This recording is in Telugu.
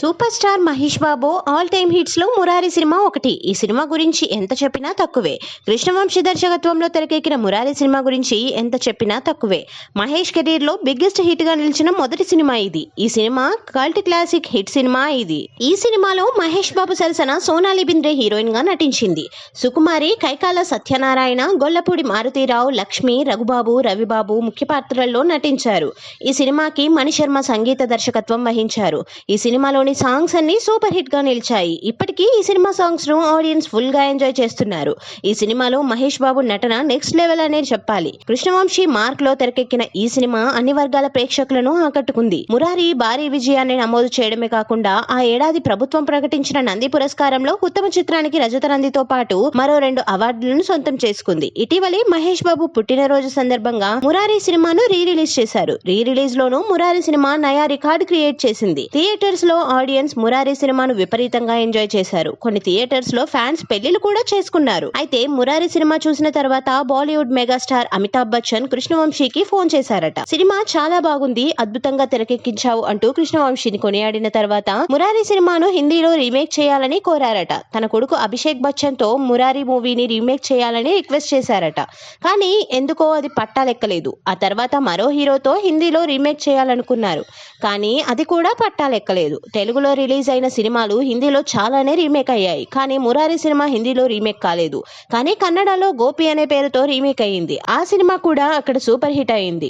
Super star Mahesh Babu all time హిట్స్లో Murari సినిమా ఒకటి. ఈ సినిమా గురించి ఎంత చెప్పినా తక్కువే. కృష్ణవంశీ దర్శకత్వంలో తెరకెక్కిన మురారి సినిమా గురించి ఎంత చెప్పినా తక్కువే. మహేష్ కెరీర్లో బిగ్గెస్ట్ హిట్గా నిలిచిన మొదటి సినిమా ఇది. ఈ cinema cult classic hit cinema ఇది. ఈ సినిమాలో మహేష్ బాబు సరసన సోనాలి బింద్రే హీరోయిన్గా నటించింది. సుకుమారి కైకాల సత్యనారాయణ గొల్లపూడి మారుతీరావు లక్ష్మి రఘుబాబు రవిబాబు ముఖ్య పాత్రల్లో నటించారు. ఈ సినిమాకి మణిశర్మ సంగీత దర్శకత్వం వహించారు. ఈ సినిమాలోని సాంగ్స్ అన్ని సూపర్ హిట్గా నిలిచాయి. ఇప్పటికీ ఈ సినిమా సాంగ్స్ను ఆడియన్స్ ఫుల్గా ఎంజాయ్ చేస్తున్నారు. ఈ సినిమాలో మహేష్ బాబు నటన నెక్స్ట్ లెవెల్ అనేది చెప్పాలి. కృష్ణవంశీ మార్క్లో తెరకెక్కిన ఈ సినిమా అన్ని వర్గాల ప్రేక్షకులను ఆకట్టుకుంది. మురారి భారీ విజయాన్ని నమోదు చేయడమే కాకుండా ఆ ఏడాది ప్రభుత్వం ప్రకటించిన నంది పురస్కారంలో ఉత్తమ చిత్రానికి రజత నందితో పాటు మరో రెండు అవార్డులను సొంతం చేసుకుంది. ఇటీవలే మహేష్ బాబు పుట్టినరోజు సందర్భంగా మురారి సినిమాను రీ రిలీజ్ చేశారు. రీ రిలీజ్ లోను మురారి సినిమా నయా రికార్డ్ క్రియేట్ చేసింది. థియేటర్స్లో ఆడియన్స్ మురారి సినిమాను విపరీతంగా ఎంజాయ్ చేశారు. కొన్ని థియేటర్స్లో ఫ్యాన్స్ పెళ్ళిలు కూడా చేసుకున్నారు. అయితే మురారి సినిమా చూసిన తర్వాత బాలీవుడ్ మెగాస్టార్ అమితాబ్ బచ్చన్ కృష్ణవంశీకి ఫోన్ చేశారట. సినిమా చాలా బాగుంది అద్భుతంగా తెరకెక్కించావు అంటూ కృష్ణవంశీని కొనియాడిన తర్వాత మురారి సినిమాను హిందీలో రీమేక్ చేయాలని కోరారట. తన కొడుకు అభిషేక్ బచ్చన్తో మురారి మూవీని రీమేక్ చేయాలని రిక్వెస్ట్ చేశారట. కానీ ఎందుకో అది పట్టాలెక్కలేదు ఆ తర్వాత మరో హీరోతో హిందీలో రీమేక్ చేయాలనుకున్నారు. కానీ అది కూడా పట్టాలెక్కలేదు తెలుగులో రిలీజ్ అయిన సినిమాలు హిందీలో చాలానే రీమేక్ అయ్యాయి. కానీ మురారి సినిమా హిందీలో రీమేక్ కాలేదు. కానీ కన్నడలో గోపి అనే పేరుతో రీమేక్ అయ్యింది. ఆ సినిమా కూడా అక్కడ సూపర్ హిట్ అయింది